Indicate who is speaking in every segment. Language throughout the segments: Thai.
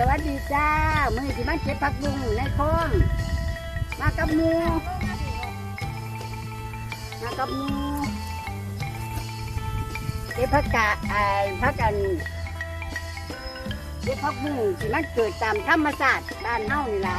Speaker 1: สวัสดีจ้า มือที่มาเก็บผักบุ้งในคลอง มากับมูมากับมูเก็บผักกาไอ้ผักกันเก็บผักบุ้งที่มันเกิดตามธรรมชาติบ้านเฮานี่ล่ะ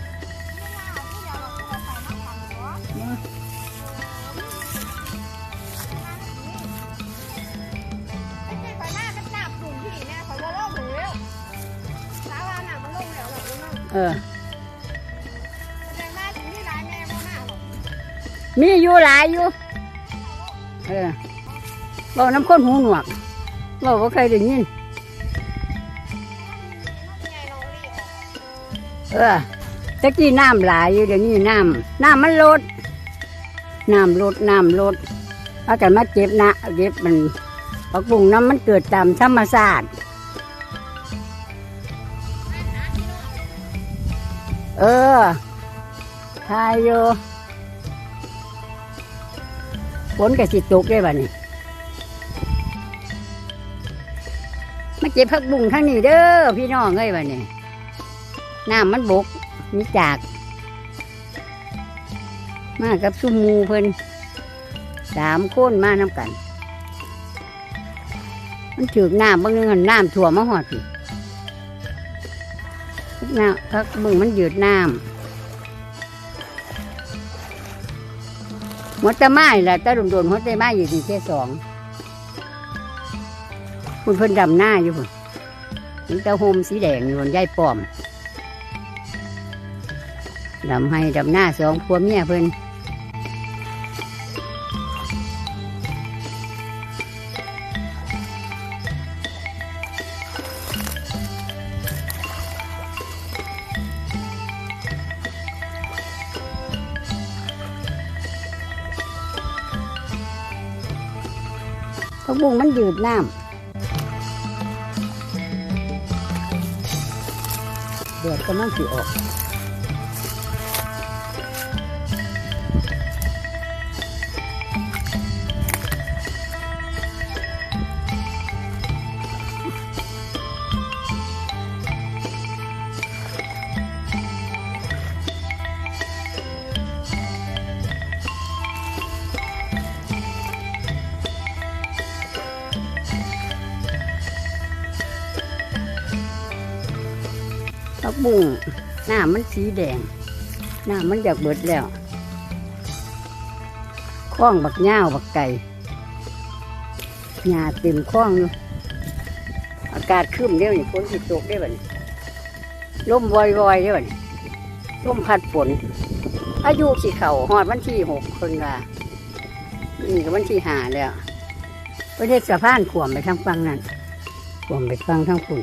Speaker 1: เออมีอยู่หลายอยู่ เออบอกน้ำข้นหูหนวกบอกว่าใครได้ยินเออตะกี้น้ำหลายอยู่เดี๋ยวนี้น้ำน้ำมันลดน้ำลดน้ำลดเอากันมาเก็บนะเก็บมันปักบุงน้ำมันเกิดตามธรรมชาติ เออทายอยู่ฝนกับสิตกได้บ่นี่มาเก็บผักบุ้งทั้งนี้เด้อพี่น้องเอ้ยบ่นี่น้ำมันบกมีจาก มากับซุมมูเพิ่นสามคนมาน้ำกัน มันถือน้ำบางนึงหันน้ำท่วมมาหอดพี่ น้ำพักบุ้งมันหยืดน้ำหัวตะไม้แหละตะดุมโดนหัวตะไม้อยู่ที่แค่สองคุณเพิ่นดำหน้าอยู่พุ่นเห็นตะโฮมสีแดงอยู่บนยายป้อมดำให้ดำหน้าสองพัวเมียเพิ่น ผักบุ้งมันยืดน้ำเดือดกำลังสีออก ผักบุ้งหน้ามันสีแดงหน้ามันอยากเบิดแล้วข้องบักย่าวบักไก่หญ้าเต็มข้องอยู่อากาศขึ้นเดี๋ยวนี่ฝนสิตกได้บ่นี่ลมวอยๆได้บ่นี่ลมพัดฝน อายุสิเข่าหอดวันที่หกคนว่านี่ก็วันที่หาแล้วประเทศสะพานขวมไปทางฝั่งนั้นขวมไปฟังทางฝุ่น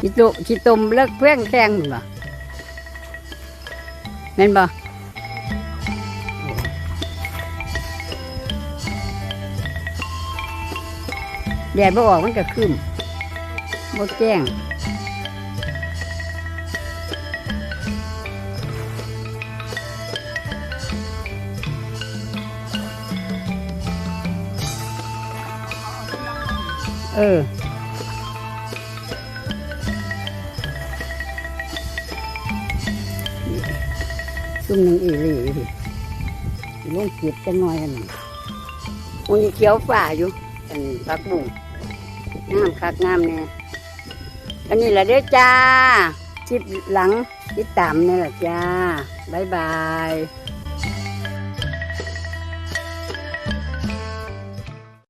Speaker 1: ขี้ตุขี้ตุ่มเลิกเพ่งแข้งมันบ่แม็นบ่แดดไม่ออกมันก็ขึ้นบ่แจ้งเออ ซุ่มหนึ่งอีหลีดิลุงเก็บจะน้อยอันนั้นมันเขียวฝ่าอยู่อันปักบุ้งงามคักงามเนี่ยอันนี้แหละเด้อจ้าคลิปหลังติดตามนี่ยแหละจ้า บ๊ายบาย